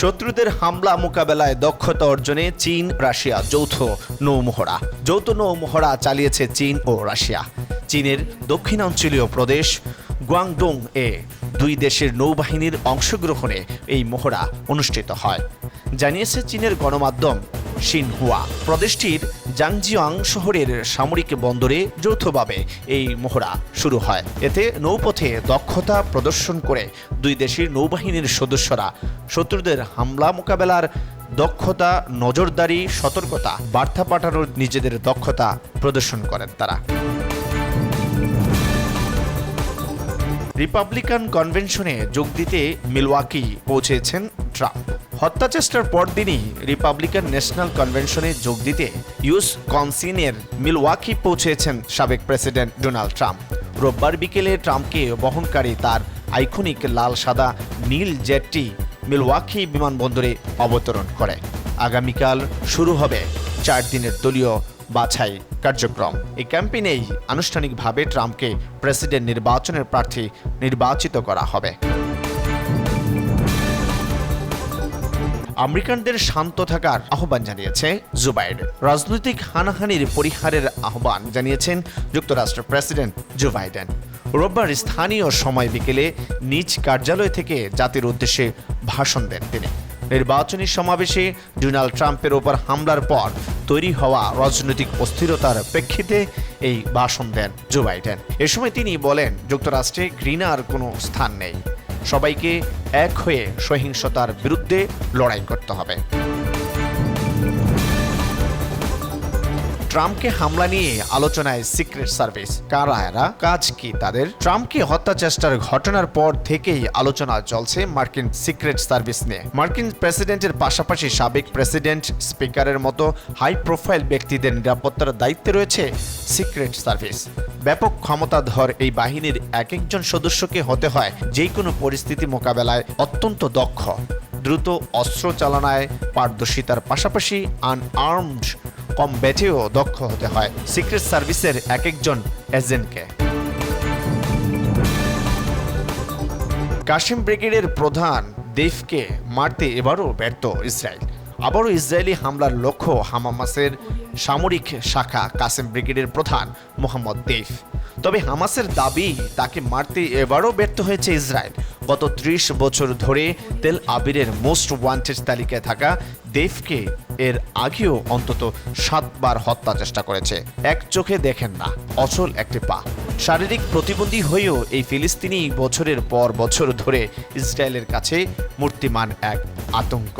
শত্রুদের হামলা মোকাবেলায় দক্ষতা অর্জনে চীন, রাশিয়া যৌথ নৌমহড়া। যৌথ নৌমহড়া চালিয়েছে চীন ও রাশিয়া। চীনের দক্ষিণাঞ্চলীয় প্রদেশ গুয়াংডং এ দুই দেশের নৌবাহিনীর অংশগ্রহণে এই মহড়া অনুষ্ঠিত হয়। জানিয়েছে চীনের গণমাধ্যম। সিনহুয়া। প্রদেশটির জাংজিয়াং শহরের সামরিক বন্দরে যৌথভাবে এই মহড়া শুরু হয়। এতে নৌপথে দক্ষতা প্রদর্শন করে দুই দেশের নৌবাহিনীর সদস্যরা শত্রুদের হামলা মোকাবেলার দক্ষতা, নজরদারি, সতর্কতা বার্তা পাঠানোর নিজেদের দক্ষতা প্রদর্শন করেন তারা। রিপাবলিকান কনভেনশনে যোগ দিতে মিলওয়াকি পৌঁছেছেন ট্রাম্প। হত্যাচেষ্টার পরদিনই রিপাবলিকান ন্যাশনাল কনভেনশনে যোগ দিতে ইউস কনসিনের মিলওয়াকি পৌঁছেছেন সাবেক প্রেসিডেন্ট ডোনাল্ড ট্রাম্প রোববার বিকেলে ট্রাম্পকে বহনকারী তার আইকনিক লাল সাদা নীল জেটটি মিলওয়াকি বিমানবন্দরে অবতরণ করে। আগামীকাল শুরু হবে চার দিনের দলীয় বাছাই কার্যক্রম। এই ক্যাম্পেইনেই আনুষ্ঠানিকভাবে ট্রাম্পকে প্রেসিডেন্ট নির্বাচনের প্রার্থী নির্বাচিত করা হবে। আমেরিকানদের শান্ত থাকার আহ্বান জানিয়েছে জুবাইড রাজনৈতিক হানাহানির পরিহারের আহ্বান জানিয়েছেন যুক্তরাষ্ট্রের প্রেসিডেন্ট জো বাইডেন। রোববার স্থানীয় সময় বিকেলে নিজ কার্যালয় থেকে জাতির উদ্দেশ্যে ভাষণ দেন তিনি। নির্বাচনী সমাবেশে ডোনাল্ড ট্রাম্পের ওপর হামলার পর তৈরি হওয়া রাজনৈতিক অস্থিরতার প্রেক্ষিতে এই ভাষণ দেন জো বাইডেন। এ সময় তিনি বলেন, যুক্তরাষ্ট্রে ঘৃণার কোনো স্থান নেই। সবাইকে এক হয়ে সহিংসতার বিরুদ্ধে লড়াই করতে হবে। ট্রাম্পকে হামলা নিয়ে আলোচনায় সিক্রেট সার্ভিস। কারা এরা? কাজ কি তাদের? ট্রাম্পকে হত্যা চেষ্টার ঘটনার পর থেকেই আলোচনা চলছে মার্কিন সিক্রেট সার্ভিস নিয়ে। মার্কিন প্রেসিডেন্টের পাশাপাশি সাবেক প্রেসিডেন্ট, স্পিকারের মতো হাই প্রোফাইল ব্যক্তিদের নিরাপত্তার দায়িত্বে রয়েছে সিক্রেট সার্ভিস। ব্যাপক ক্ষমতাধর এই বাহিনীর এক একজন সদস্যকে হতে হয় যে কোনো পরিস্থিতি মোকাবেলায় অত্যন্ত দক্ষ। দ্রুত অস্ত্র চালনায় পারদর্শিতার পাশাপাশি আনআর্মড কম কমব্যাটেও দক্ষ হতে হয় সিক্রেট সার্ভিসের এক একজন এজেন্টকে কাশিম ব্রিগেডের প্রধান দেফকে মারতে এবারও ব্যর্থ ইসরায়েল। আবারও ইসরায়েলি হামলার লক্ষ্য হামামাসের সামরিক শাখা কাসেম ব্রিগেডের প্রধান মোহাম্মদ দেফ তবে হামাসের দাবি, তাকে মারতে এবারও ব্যর্থ হয়েছে ইসরায়েল। গত ত্রিশ বছর ধরে তেল আবিরের মোস্ট ওয়ান্টেড তালিকায় থাকা দেফকে এর আগেও অন্তত সাতবার হত্যা চেষ্টা করেছে। এক চোখে দেখেন না, অচল একটি পা। শারীরিক প্রতিবন্ধী হয়েও এই ফিলিস্তিনি বছরের পর বছর ধরে ইসরায়েলের কাছে মূর্তিমান এক আতঙ্ক।